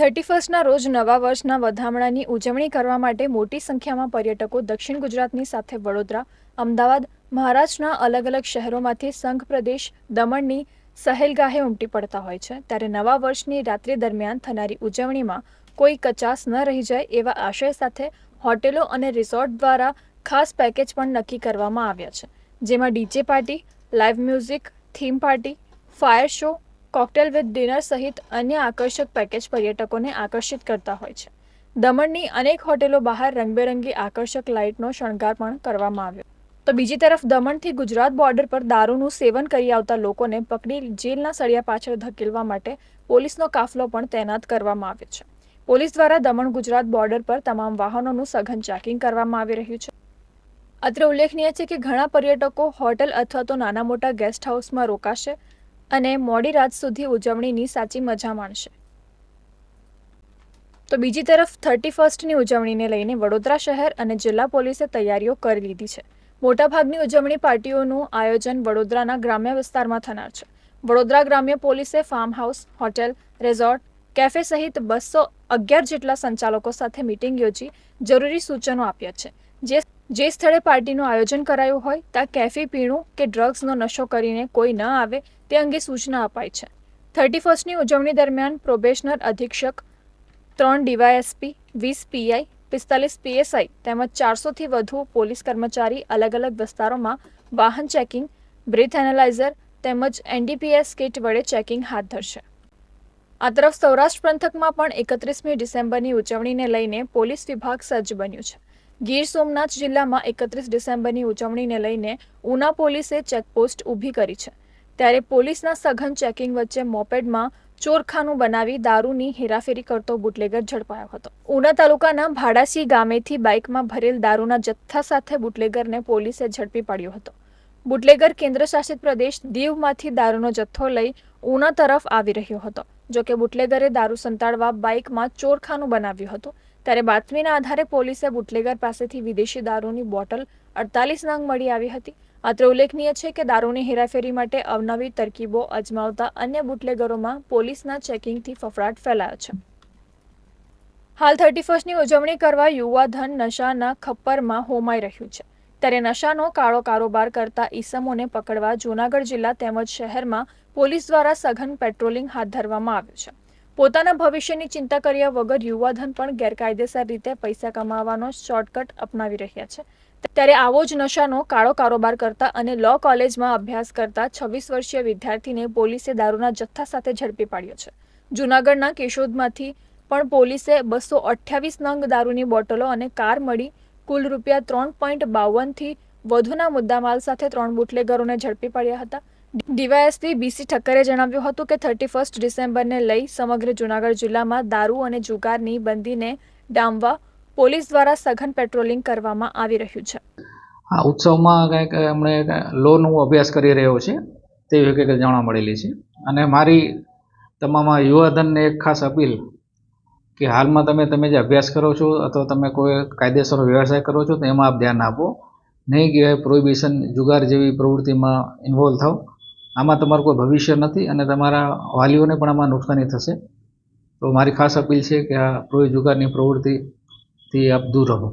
Thirty ફર્સ્ટના રોજ નવા વર્ષના વધામણાની ઉજવણી કરવા માટે મોટી સંખ્યામાં પર્યટકો દક્ષિણ ગુજરાતની સાથે વડોદરા, અમદાવાદ, મહારાષ્ટ્રના અલગ અલગ શહેરોમાંથી સંઘ પ્રદેશ, દમણની સહેલગાહે ઉમટી પડતા હોય છે. ત્યારે નવા વર્ષની રાત્રિ દરમિયાન થનારી ઉજવણીમાં કોઈ કચાસ ન રહી જાય એવા આશય સાથે હોટેલો અને રિસોર્ટ દ્વારા ખાસ પેકેજ પણ નક્કી કરવામાં આવ્યા છે. જેમાં DJ party live music, theme party, fire show cocktail with dinner સહિત અન્ય આકર્ષક પેકેજ પર્યટકોને આકર્ષિત કરતા હોય છે. દમણની અનેક હોટેલો બહાર રંગબેરંગી આકર્ષક લાઇટનો શણગાર પણ કરવામાં આવ્યો. તો બીજી તરફ દમણથી ગુજરાત બોર્ડર પર દારૂનું સેવન કરી આવતા લોકોને પકડી જેલના સળિયા પાછળ ધકેલવા માટે પોલીસનો કાફલો પણ તૈનાત કરવામાં આવ્યો છે. પોલીસ દ્વારા દમણ ગુજરાત બોર્ડર પર તમામ વાહનોનું સઘન ચેકિંગ કરવામાં આવી રહ્યું છે. અત્રે ઉલ્લેખનીય છે કે ઘણા પર્યટકો હોટેલ અથવા તો નાના મોટા ગેસ્ટ હાઉસમાં રોકાશે. અને મોડી રાત સુધી ઉજવણીની સાચી મજા માણશે. તો બીજી તરફ થર્ટી ફર્સ્ટની ઉજવણીને લઈને વડોદરા શહેર અને જિલ્લા પોલીસે તૈયારીઓ કરી લીધી છે. મોટાભાગની ઉજવણી પાર્ટીઓનું આયોજન વડોદરાના ગ્રામ્ય વિસ્તારમાં થનાર છે. વડોદરા ગ્રામ્ય પોલીસે farm house, hotel, resort, cafe સહિત બસો અગિયાર જેટલા સંચાલકો સાથે મિટિંગ યોજી જરૂરી સૂચનો આપ્યા છે, જે જે સ્થળે પાર્ટીનું આયોજન કરાયું હોય, ત્યાં કેફી, પીણું કે ડ્રગ્સનો નશો કરીને કોઈ ન આવે, તે અંગે સૂચના અપાઈ છે. થર્ટી ફર્સ્ટની ઉજવણી દરમિયાન પ્રોબેશનર અધિક્ષક ત્રણ ડીવાયએસપી, વીસ પીઆઈ, પિસ્તાલીસ પીએસઆઈ તેમજ ચારસોથી વધુ પોલીસ કર્મચારી અલગ અલગ વિસ્તારોમાં વાહન ચેકિંગ, બ્રીથ એનાલાઇઝર તેમજ એનડીપીએસ કિટ વડે ચેકિંગ હાથ ધરશે. આ તરફ સૌરાષ્ટ્ર પંથકમાં પણ એકત્રીસમી ડિસેમ્બરની ઉજવણીને લઈને પોલીસ વિભાગ સજ્જ બન્યું છે. ગીર સોમનાથ જિલ્લામાં એકત્રીસ ડિસેમ્બરની ઉજવણીને લઈને ઉના પોલીસે ચેકપોસ્ટ ઊભી કરી છે. ત્યારે પોલીસના સઘન ચેકિંગ વચ્ચે મોપેડમાં ચોરખાનું બનાવી દારૂની હેરાફેરી કરતો બુટલેગર ઝડપાયો હતો. ઉના તાલુકાના ભાડાસી ગામેથી બાઇકમાં ભરેલ દારૂના જથ્થા સાથે બુટલેગરને પોલીસે ઝડપી પાડ્યો હતો. બુટલેગર કેન્દ્રશાસિત પ્રદેશ દીવમાંથી દારૂનો જથ્થો લઈ ઉના તરફ આવી રહ્યો હતો, જોકે બુટલેગરે દારૂ સંતાડવા બાઇકમાં ચોરખાનું બનાવ્યું હતું. ત્યારે બાતમીના આધારે પોલીસે બુટલેગર પાસેથી વિદેશી દારૂની બોટલ અડતાલીસ નંગ મળી આવી હતી. અત્રે ઉલ્લેખનીય છે કે દારૂની હેરાફેરી માટે અવનવી તરકીબો અજમાવતા અન્ય બુટલેગરોમાં પોલીસના ચેકિંગથી ફફડાટ ફેલાયો છે. હાલ થર્ટી ફર્સ્ટની ઉજવણી કરવા યુવાધન નશાના ખપ્પરમાં હોમાઈ રહ્યું છે. ત્યારે નશાનો કાળો કારોબાર કરતા ઈસમોને પકડવા જૂનાગઢ જિલ્લા તેમજ શહેરમાં પોલીસ દ્વારા સઘન પેટ્રોલિંગ હાથ ધરવામાં આવ્યું છે. પોતાના ભવિષ્યની ચિંતા કર્યા વગર યુવાધન પણ ગેરકાયદેસર રીતે પૈસા કમાવાનો શોર્ટકટ અપનાવી રહ્યા છે. ત્યારે આવો જ નશાનો કાળો કારોબાર કરતા અને લો કોલેજમાં અભ્યાસ કરતા છવ્વીસ વર્ષીય વિદ્યાર્થીને પોલીસે દારૂના જથ્થા સાથે ઝડપી પાડ્યો છે. જૂનાગઢના કેશોદમાંથી પણ પોલીસે બસો અઠ્યાવીસ નંગ દારૂની બોટલો અને કાર મળી કુલ રૂપિયા ત્રણ પોઈન્ટ બાવનથી વધુના મુદ્દામાલ સાથે ત્રણ બુટલેગરોને ઝડપી પાડ્યા હતા. ડીવાયએસપી બીસી ઠક્કરે જણાવ્યું હતું કે થર્ટી ફર્સ્ટ ડિસેમ્બરને લઈ સમગ્ર જૂનાગઢ જિલ્લામાં દારૂ અને જુગારની બંદીને ડામવા પોલીસ દ્વારા સઘન પેટ્રોલિંગ કરવામાં આવી રહ્યું છે. આ ઉત્સવમાં કંઈક એમણે લોનો અભ્યાસ કરી રહ્યો છે તે હકીકત જાણવા મળેલી છે. અને મારી તમામ યુવાધનને એક ખાસ અપીલ કે હાલમાં તમે તમે જે અભ્યાસ કરો છો અથવા તમે કોઈ કાયદેસર વ્યવસાય કરો છો, તો એમાં આપ ધ્યાન આપો. નહીં કે પ્રોહિબિશન જુગાર જેવી પ્રવૃત્તિમાં ઇન્વોલ્વ થાવ આમાં તમારું કોઈ ભવિષ્ય નથી અને તમારા વાલીઓને પણ આમાં નુકસાની થશે. તો મારી ખાસ અપીલ છે કે આ પ્રોય જુગારની પ્રવૃત્તિથી આપ દૂર રહો.